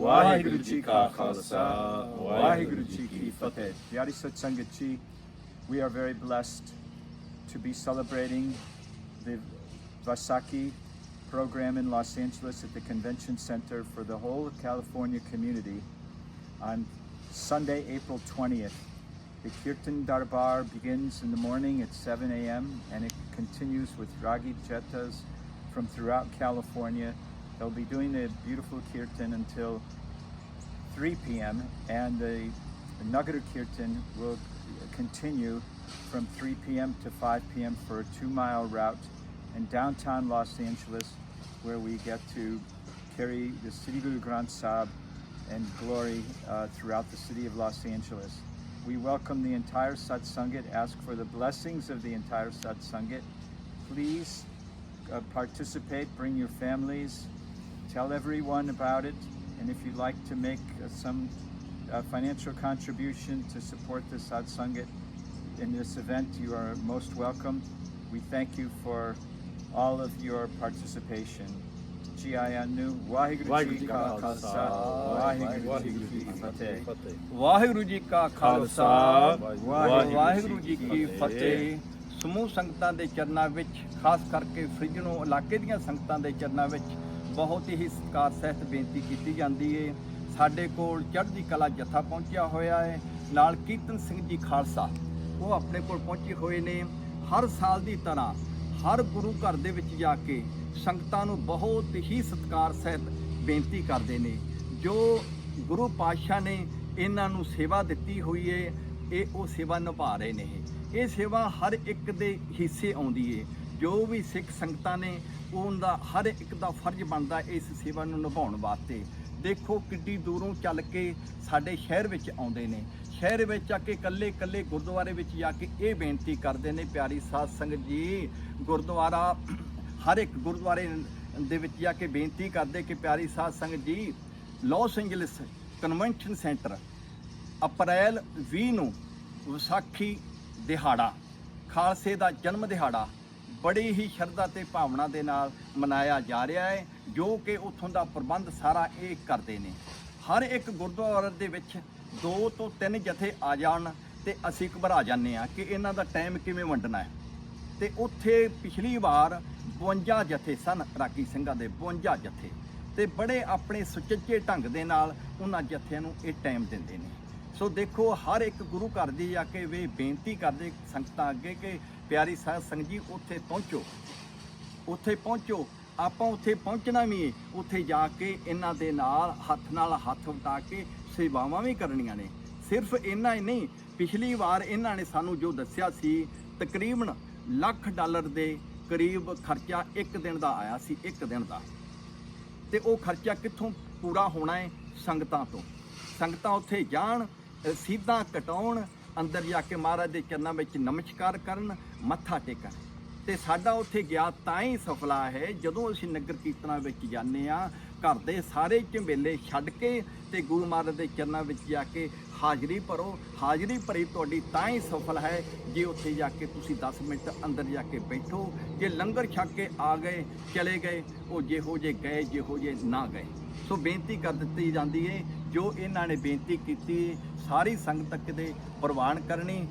ਵਾਹਿਗੁਰੂ ਜੀ ਕਾ ਖਾਲਸਾ ਵਾਹਿਗੁਰੂ ਜੀ ਕੀ ਫਤਿਹ ਪਿਆਰੀ ਸਤ ਸੰਗਤ ਜੀ we are very blessed to be celebrating the Vasaki program in Los Angeles at the Convention Center for the whole of California community on Sunday, April 20th. The Kirtan Darbar begins in the morning at 7 a.m. and it continues with Ragi Chetas from throughout California. They'll be doing the beautiful Kirtan until 3 p.m. and the Nagara Kirtan will continue from 3 p.m. to 5 p.m. for a two mile route in downtown Los Angeles where we get to carry the City Guru Granth Sahib and glory uh, throughout the city of Los Angeles. We welcome the entire Sat Sangat, ask for the blessings of the entire Sat Sangat. Please uh, participate, bring your families, tell everyone about it, and if you'd like to make uh, some uh, financial contribution to support the Sat Sangat in this event, you are most welcome. We thank you for all of your participation. ਜੀ ਆਇਆਂ ਨੂੰ ਵਾਹਿਗੁਰੂ ਜੀ ਕਾ ਖਾਲਸਾ ਵਾਹਿਗੁਰੂ ਜੀ ਕੀ ਫਤਿਹ ਵਾਹਿਗੁਰੂ ਜੀ ਕਾ ਖਾਲਸਾ ਵਾਹਿਗੁਰੂ ਵਾਹਿਗੁਰੂ ਜੀ ਕੀ ਫਤਿਹ ਸਮੂਹ ਸੰਗਤਾਂ ਦੇ ਚਰਨਾਂ ਵਿੱਚ ਖਾਸ ਕਰਕੇ ਫ੍ਰਿਜਨੋ ਇਲਾਕੇ ਦੀਆਂ ਸੰਗਤਾਂ ਦੇ ਚਰਨਾਂ ਵਿੱਚ ਬਹੁਤ ਹੀ ਸਤਿਕਾਰ ਸਹਿਤ ਬੇਨਤੀ ਕੀਤੀ ਜਾਂਦੀ ਹੈ ਸਾਡੇ ਕੋਲ ਚੜ੍ਹਦੀ ਕਲਾ ਜਥਾ ਪਹੁੰਚਿਆ ਹੋਇਆ ਹੈ ਨਾਲ ਕੀਰਤਨ ਸਿੰਘ ਜੀ ਖਾਲਸਾ, ਉਹ ਆਪਣੇ ਕੋਲ ਪਹੁੰਚੇ ਹੋਏ ਨੇ। ਹਰ ਸਾਲ ਦੀ ਤਰ੍ਹਾਂ ਹਰ ਗੁਰੂ ਘਰ ਦੇ ਵਿੱਚ ਜਾ ਕੇ ਸੰਗਤਾਂ ਨੂੰ ਬਹੁਤ ਹੀ ਸਤਿਕਾਰ ਸਹਿਤ ਬੇਨਤੀ ਕਰਦੇ ਨੇ। ਜੋ ਗੁਰੂ ਪਾਤਸ਼ਾਹ ਨੇ ਇਹਨਾਂ ਨੂੰ ਸੇਵਾ ਦਿੱਤੀ ਹੋਈ ਹੈ ਇਹ ਉਹ ਸੇਵਾ ਨਿਭਾ ਰਹੇ ਨੇ। ਇਹ। ਸੇਵਾ ਹਰ ਇੱਕ ਦੇ ਹਿੱਸੇ ਆਉਂਦੀ ਹੈ ਜੋ ਵੀ ਸਿੱਖ ਸੰਗਤਾਂ ਨੇ ਉਹਦਾ ਹਰ ਇੱਕ ਦਾ ਫਰਜ਼ ਬਣਦਾ ਇਸ ਸੇਵਾ ਨੂੰ ਨਿਭਾਉਣ ਵਾਸਤੇ। ਦੇਖੋ ਕਿੱਡੀ ਦੂਰੋਂ ਚੱਲ ਕੇ ਸਾਡੇ ਸ਼ਹਿਰ ਵਿੱਚ ਆਉਂਦੇ ਨੇ। ਸ਼ਹਿਰ ਵਿੱਚ ਆ ਕੇ ਕੱਲੇ ਕੱਲੇ ਗੁਰਦੁਆਰੇ ਵਿੱਚ ਜਾ ਕੇ ਇਹ ਬੇਨਤੀ ਕਰਦੇ ਨੇ, ਪਿਆਰੀ ਸਾਧ ਸੰਗਤ ਜੀ, ਗੁਰਦੁਆਰਾ ਹਰ ਇੱਕ ਗੁਰਦੁਆਰੇ ਦੇ ਵਿੱਚ ਜਾ ਕੇ ਬੇਨਤੀ ਕਰਦੇ ਕਿ ਪਿਆਰੀ ਸਾਧ ਸੰਗਤ ਜੀ, Los Angeles convention centre, April 20 ਨੂੰ ਵਿਸਾਖੀ ਦਿਹਾੜਾ, ਖਾਲਸੇ ਦਾ ਜਨਮ ਦਿਹਾੜਾ ਬੜੀ ਹੀ ਸ਼ਰਧਾ ਤੇ ਭਾਵਨਾ ਦੇ ਨਾਲ ਮਨਾਇਆ ਜਾ ਰਿਹਾ ਹੈ, ਜੋ ਕਿ ਉੱਥੋਂ ਦਾ ਪ੍ਰਬੰਧ ਸਾਰਾ ਇਹ ਕਰਦੇ ਨੇ। ਹਰ ਇੱਕ ਗੁਰਦੁਆਰੇ ਦੇ ਵਿੱਚ ਦੋ ਤੋਂ ਤਿੰਨ ਜਥੇ ਆ ਜਾਣ ਤੇ ਅਸੀਂ ਘਬਰਾ ਜਾਂਦੇ ਆ ਕਿ ਇਹਨਾਂ ਦਾ ਟਾਈਮ ਕਿਵੇਂ ਵੰਡਣਾ ਹੈ। ਤੇ ਉੱਥੇ ਪਿਛਲੀ ਵਾਰ 52 ਜਥੇ ਸਨ ਰਾਗੀ ਸਿੰਘਾਂ ਦੇ 52 ਜਥੇ। ਤੇ ਬੜੇ ਆਪਣੇ ਸੁਚੱਜੇ ਢੰਗ ਦੇ ਨਾਲ ਉਹਨਾਂ ਜਥਿਆਂ ਨੂੰ ਇਹ ਟਾਈਮ ਦਿੰਦੇ ਨੇ। ਸੋ ਦੇਖੋ, ਹਰ ਇੱਕ ਗੁਰੂ ਘਰ ਦੀ ਜਾ ਕੇ ਵੇ ਬੇਨਤੀ ਕਰਦੇ ਸੰਗਤਾਂ ਅੱਗੇ ਕਿ ਪਿਆਰੀ ਸਾਧ ਸੰਗਤ ਜੀ ਉੱਥੇ ਪਹੁੰਚੋ। ਉੱਥੇ ਪਹੁੰਚੋ। ਆਪਾਂ ਉੱਥੇ ਪਹੁੰਚਣਾ ਵੀ ਹੈ ਉੱਥੇ ਜਾ ਕੇ ਇਹਨਾਂ ਦੇ ਨਾਲ ਹੱਥ ਨਾਲ ਹੱਥ ਵਟਾ ਕੇ ਸੇਵਾਵਾਂ ਵੀ ਕਰਨੀਆਂ ਨੇ। ਸਿਰਫ ਇੰਨਾ ਹੀ ਨਹੀਂ ਪਿਛਲੀ ਵਾਰ ਇਹਨਾਂ ਨੇ ਸਾਨੂੰ ਜੋ ਦੱਸਿਆ ਸੀ ਤਕਰੀਬਨ ਲੱਖ ਡਾਲਰ ਦੇ ਕਰੀਬ ਖਰਚਾ ਇੱਕ ਦਿਨ ਦਾ ਆਇਆ ਸੀ ਇੱਕ ਦਿਨ ਦਾ। ਤੇ ਉਹ ਖਰਚਾ ਕਿੱਥੋਂ ਪੂਰਾ ਹੋਣਾ ਹੈ ਸੰਗਤਾਂ ਤੋਂ। ਸੰਗਤਾਂ ਉੱਥੇ ਜਾਣ ਅ, ਸੀਧਾ ਕਟਾਉਣ ਅੰਦਰ ਜਾ ਕੇ ਮਹਾਰਾਜ ਦੇ ਚਰਨਾਂ ਵਿੱਚ ਨਮਸਕਾਰ ਕਰਨ, ਮੱਥਾ ਟੇਕਣ। ਤੇ ਸਾਡਾ ਉੱਥੇ ਗਿਆ ਤਾਂ ਹੀ ਸਫਲਾ ਹੈ, ਜਦੋਂ ਅਸੀਂ ਨਗਰ ਕੀਰਤਨਾਂ ਵਿੱਚ ਜਾਂਦੇ ਆ ਘਰ ਦੇ ਸਾਰੇ ਝੰਬੇਲੇ ਛੱਡ ਕੇ ਤੇ ਗੁਰੂ ਮਹਾਰਾਜ ਦੇ ਚਰਨਾਂ ਵਿੱਚ ਜਾ ਕੇ ਹਾਜ਼ਰੀ ਭਰੋ। ਹਾਜ਼ਰੀ ਭਰੀ ਤੁਹਾਡੀ ਤਾਂ ਹੀ ਸਫਲ ਹੈ, ਜੇ ਉੱਥੇ ਜਾ ਕੇ ਤੁਸੀਂ 10 ਮਿੰਟ ਅੰਦਰ ਜਾ ਕੇ ਬੈਠੋ। ਜੇ ਲੰਗਰ ਛੱਕ ਕੇ ਆ ਗਏ, ਚਲੇ ਗਏ, ਉਹ ਜਿਹੋ ਜੇ ਗਏ, ਜਿਹੋ ਜੇ ਨਾ ਗਏ। ਸੋ ਬੇਨਤੀ ਕਰ ਦਿੱਤੀ ਜਾਂਦੀ ਹੈ ਜੋ ਇਹਨਾਂ ਨੇ ਬੇਨਤੀ ਕੀਤੀ ਸਾਰੀ ਸੰਗਤ ਦੇ ਪ੍ਰਵਾਨ ਕਰਨੀ।